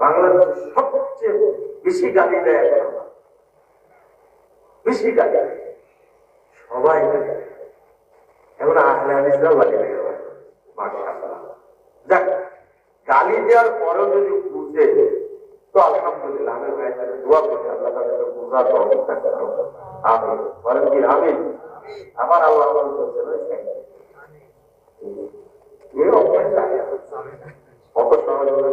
বাংলাদেশের সবচেয়ে বেশি গালি দেয় বেশি গালি সবাই এখন আহলে হাদিসরাও গালি দেয়। যাক গালি দেওয়ার পরেও যদি বুঝে তো আলহামদুলিল্লাহ আমি ভাই দোয়া করি আল্লাহ তাদেরকে বোঝার অবস্থা আমি বলেন কি আমি আমার আল্লাহ অভ্যাসটা কত সহজ হবে কত সহজ হবে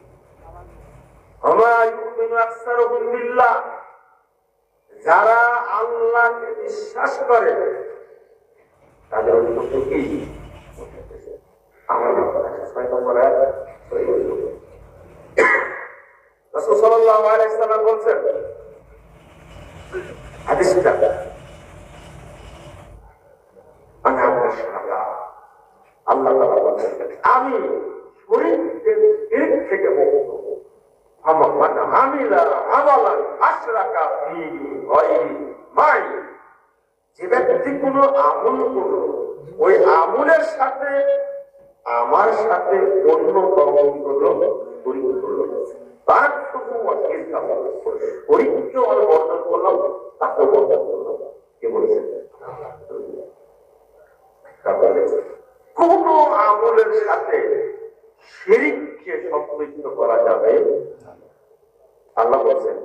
যারা আল্লাহকে বিশ্বাস করে তাদের অন্তত কি আমার ছয় নম্বর আয়াত, ছয় নম্বর। রাসূল সাল্লাল্লাহু আলাইহি সাল্লাম বলছেন হাদিসটা আমি আপনার সাদা আল্লাহ তাআলা বলছেন আমি শরীরকে শিরক থেকে মুক্ত আমার মানে আমিলা আমালান আশরাকা ফিহি গায়রি মাই যে ব্যক্তি কোনো আমল করল ওই আমলের সাথে আমার সাথে অন্য কর্ম করল কোন আমলের সাথে শিরিককে সম্পৃক্ত করা যাবে? আল্লাহ বলছেন,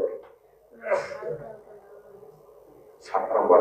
সাত নম্বর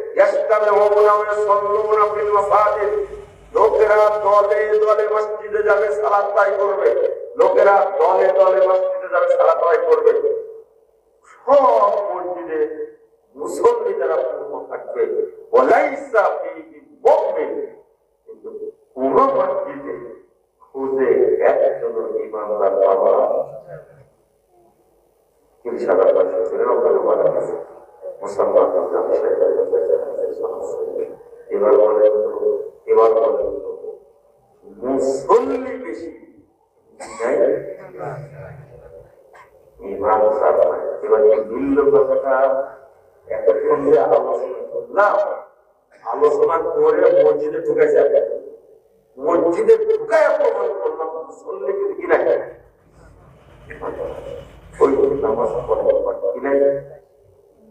লোকেরা দলে দলে মসজিদে যাবে, সালাত তাই করবে। লোকেরা দলে দলে মসজিদে যাবে, সালাত তাই করবে। সব মসজিদে মুসল্লি যারা পূর্ণ থাকবে। ফিহি মুমিন। কিন্তু কোন মসজিদে খুঁজে একজন ইমানদার পাওয়া ইনশাআল্লাহ ছিলেন মুসল্লি বেশি ইমান এবার কি মিলল কথাটা এতক্ষণ যে আলোচনা করলাম আলোচনা করে মসজিদে ঢুকে যাবে মসজিদে ঢুকায় প্রমাণ করলাম মুসল্লি কিন্তু কি নাই ওই নামাজ পড়ে, কি নাই ইমান নাই, ইমান নাই।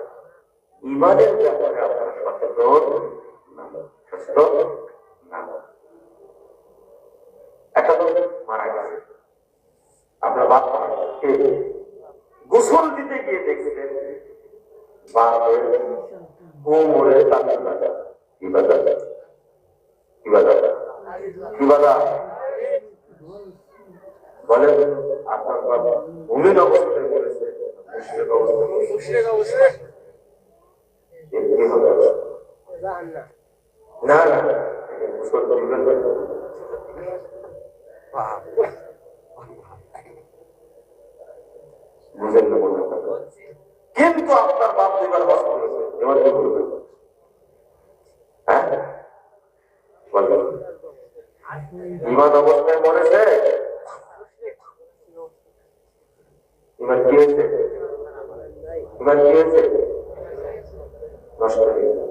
ইমানের ব্যাপারে আপনারা সচেতন বলেন আপনার বাবা ভূমির অবস্থায় বলেছে অবস্থায় বলেছে। কি হবে না না। বুঝেন না কিন্তু আপনার বাপ দুইবার বাস করেছে। এবার কি করবেন হ্যাঁ? ইমান অবস্থায় মরেছে ইমান কি হয়েছে? ইমান কি হয়েছে? নষ্ট হয়ে গেছে।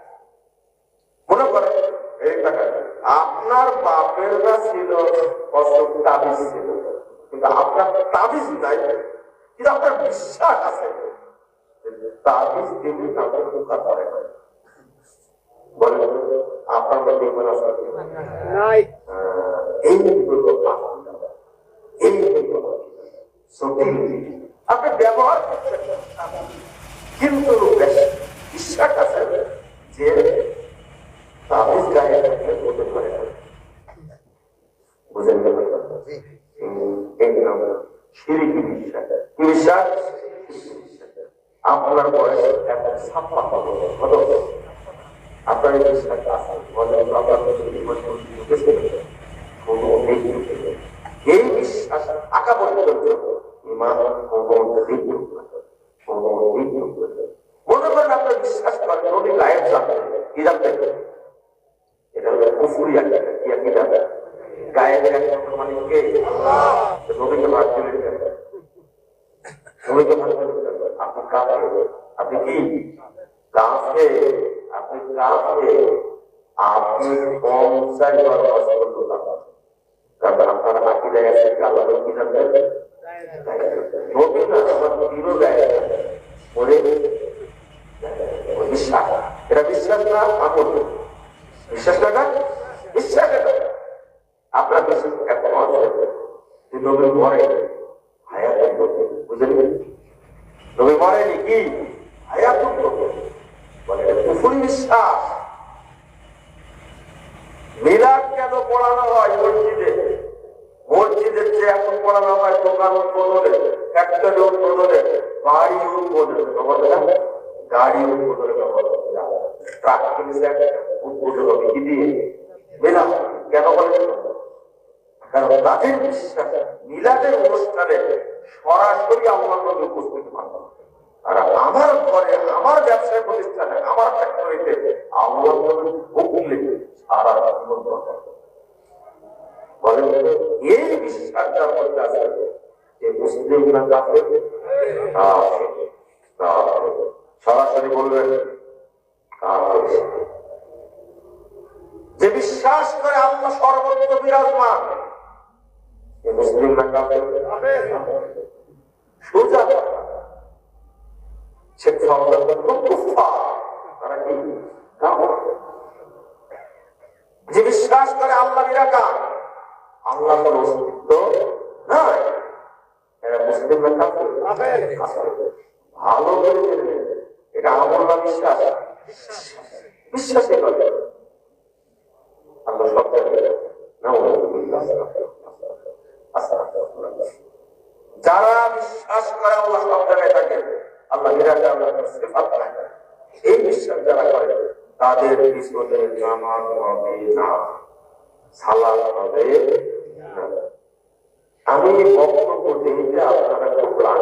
মনে করেন এই টাকা আপনার বাপের না ছিল অসুখ তাবিজ ছিল। কিন্তু আপনার তাবিজ নাই কিন্তু আপনার বিশ্বাস আছে। তাবিজ দিলে কাউকে পোকা করে বলেন আপনার মধ্যে ইমান আছে এই হলো এই হলো আপনি ব্যবহার করছেন কিন্তু বেশ- বিশ্বাস আছে যে তাবিজ গায়ে পারে না। বুঝেন শিরিকি বিশ্বাস কি বিশ্বাস? আপনার বয়স এখন ছাপ্পান্ন বছর। কত আপনার এই বিশ্বাস আছে? আপনার। এই বিশ্বাস আঁকা পর্যন্ত ইমান মনে করেন আপনার বিশ্বাস করেন নদী গায়েব জানতে কি জানতে এটা হলো কুফুরি একটা কি একটা গায়েবের একমাত্র মানে কে নদীকে ভাগ দিলেন নদীকে ভাগ দিলেন আপনি কাছে আপনি কি? কাছে আপনি কাছে আপনি পঞ্চাশ বার কারণ আপনার আকিদায় আছে কি? আল্লাহ কি জানতেন নবী না, আমার পীরও গায়ে ওরে এটা বিশ্বাস না, আমল। বিশ্বাস না বিশ্বাস এটা আপনার বিশ্বাস এখনও আছে। নবী মরে হায়াত বুঝলেন? নবী মরেনি কি? হায়াত বলে, কুফুরি বিশ্বাস। মিলাদ কেন পড়ানো হয় মসজিদে? মসজিদের যে এখন পড়ানো হয় দোকান উদ্বোধনে, ফ্যাক্টরি উদ্বোধনে, বাড়ি উদ্বোধনে। গাড়ি উদ্বোধনে হয়। উদ্বোধন হবে কি দিয়ে মিলাদ কেন বলে কারণ তাদের বিশ্বাস মিলাদের অনুষ্ঠানে সরাসরি আল্লাহ নবী উপস্থিত হন আর আমার ঘরে আমার ব্যবসায় প্রতিষ্ঠানে আমার ফ্যাক্টরিতে নবী হুকুমে সারা জীবন বলেন এই বিশ্বাস মধ্যে আছে যে মুসলিম না কাফের কাফের, কাফের। সরাসরি বলবেন যে বিশ্বাস করে আল্লাহ সর্বত্র বিরাজমান যে বিশ্বাস করে আল্লাহ নিরাকার, আল্লাহ কোন অস্তিত্ব নাই এরা মুসলিম। ভালো করে। এটা আমল বিশ্বাস বিশ্বাসই করে আল্লাহ সব জায়গায় নাউযুবিল্লাহ। আস্তাগফিরুল্লাহ। যারা বিশ্বাস করে আল্লাহ সব জায়গায় থাকে, আল্লাহ। এই বিশ্বাস যারা করে, তাদের পিছনে নামাজ হবে না সালাদ হবে। আমি বক্তব্য দিতে আপনারা খুব রাগ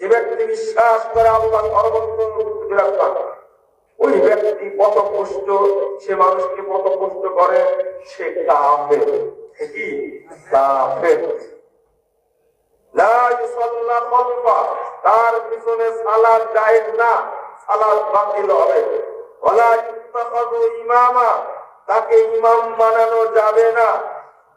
যে ব্যক্তি বিশ্বাস করে আল্লাহ ওই ব্যক্তি পথপুষ্ট সে মানুষকে পথপুষ্ট করে, সে কাফের। কি? কাফের। তার পিছনে সালাত জায়েজ না সালাত বাতিল হবে। ইমামা, তাকে ইমাম বানানো যাবে না।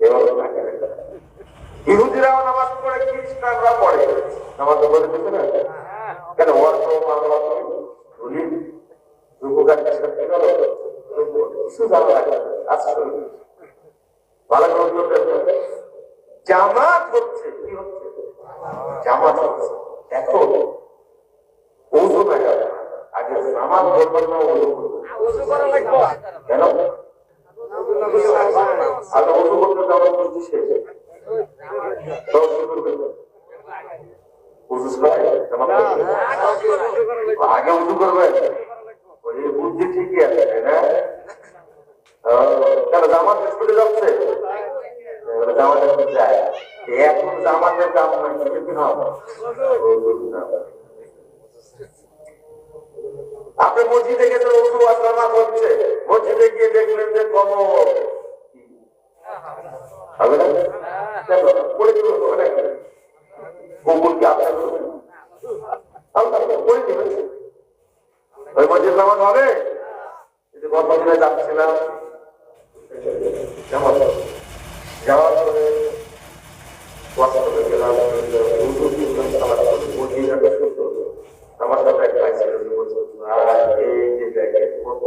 বলছেন আগে ইহুদিরাও নামাজ পড়ে খ্রিস্টানরা পড়ে। নামাজ পড়ে দিচ্ছে না কেন ওর তো মামলা তুমি রূপকার কিছু জানা লাগে আসলে ভালো করে জামাত হচ্ছে। কি হচ্ছে? জামাত হচ্ছে। এখন ওজু না আগে জামাত না ওজু করবেন। কেন? আগে ওজু করতে জামাত করছি শেষ। আগে উঁচু করবেন বুদ্ধি ঠিকই আছে আহ, জামাত স্কুলে যাচ্ছে? এবারে যায়। এখন জামাতের দাম নাই হবে আপনি মসজিদে গেছেন উঁচু নামাজ হচ্ছে মসজিদে গিয়ে দেখলেন যে কম যাচ্ছিলাম উজু করলাম সালাত করলাম মসজিদ একটা সুন্দর আমার সাথে এক ভাই ছিল যে বলছে "ভাই, এই যে দেখেন কত